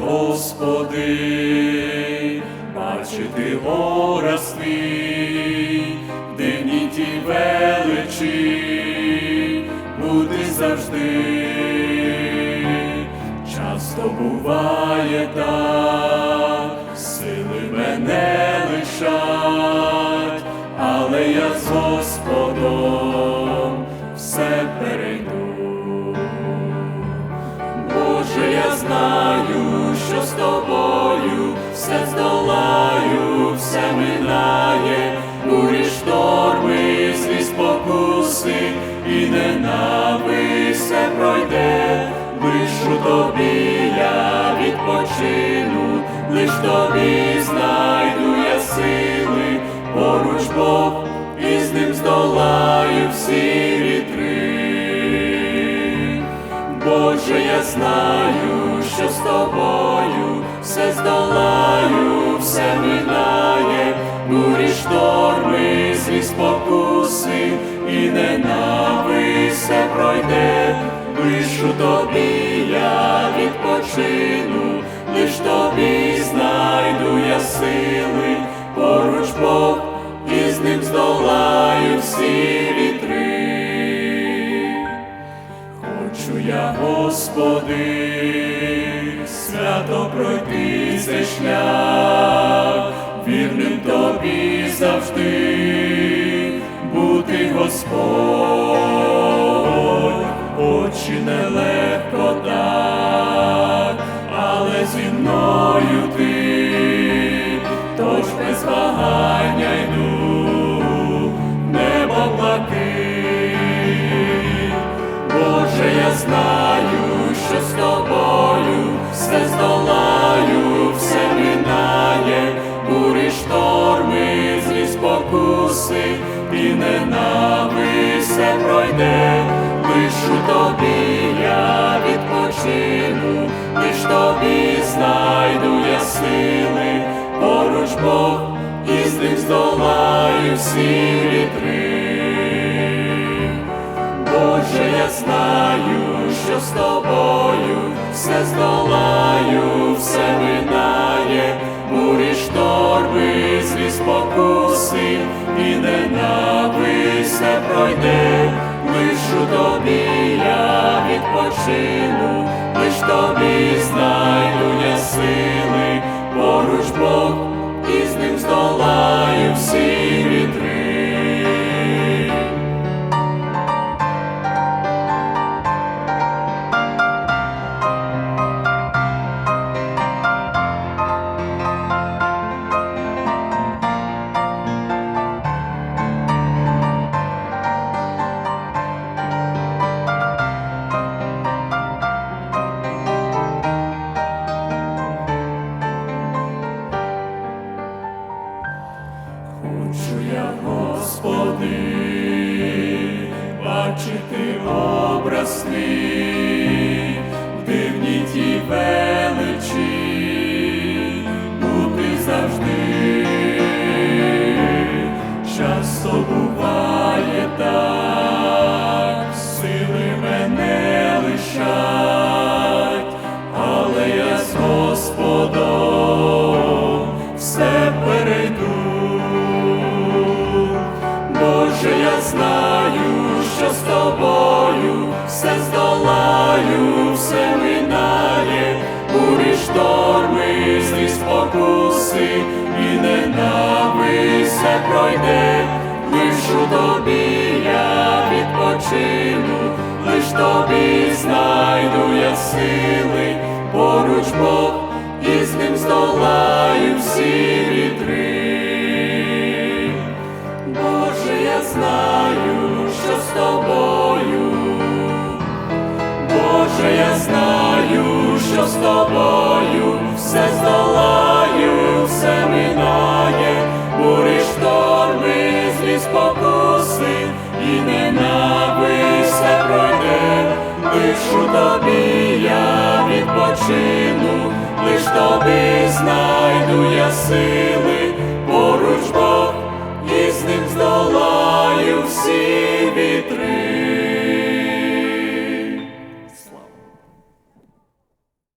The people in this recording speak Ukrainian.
Господи, бачити твій, дивні ті величі, бути завжди. Часто буває так, сили мене лишать, але я з все минає, бурі шторми, злі спокуси, і ненависть все пройде, лиш у тобі я відпочину, лиш тобі знайду я сили, поруч Бог, і з ним здолаю всі вітри. Боже, я знаю, що з тобою все здолаю, все минає, бурі шторми, злі спокуси, і ненависть все пройде, лиш у тобі я відпочину, лиш тобі знайду я сили, поруч Бог, і з ним здолаю всі вітри. Хочу я, Господи, свято пройти цей шлях, вірним тобі завжди бути Господь, очі нелегко так, але зі мною ти, спокуси, і ненависть все пройде, лиш тобі я відпочину, лиш тобі знайду я сили, поруч Бог, і з ним здолаю всі вітри. Боже, я знаю, що з тобою все здолаю, все минає, бурі шторми, злі спокуси, і ненависть все пройде, лиш у тобі я відпочину, лиш тобі знайду я сили, Хочу я, Господи, бачити образ твій, спокуси, і ненависть все пройде, лиш у тобі я відпочину, лиш тобі знайду я сили, поруч Бог, і з ним здолаю всі вітри. Боже, я знаю, що з тобою. Боже, я знаю, що з тобою все лиш тобі я відпочину, лиш тобі знайду я сили.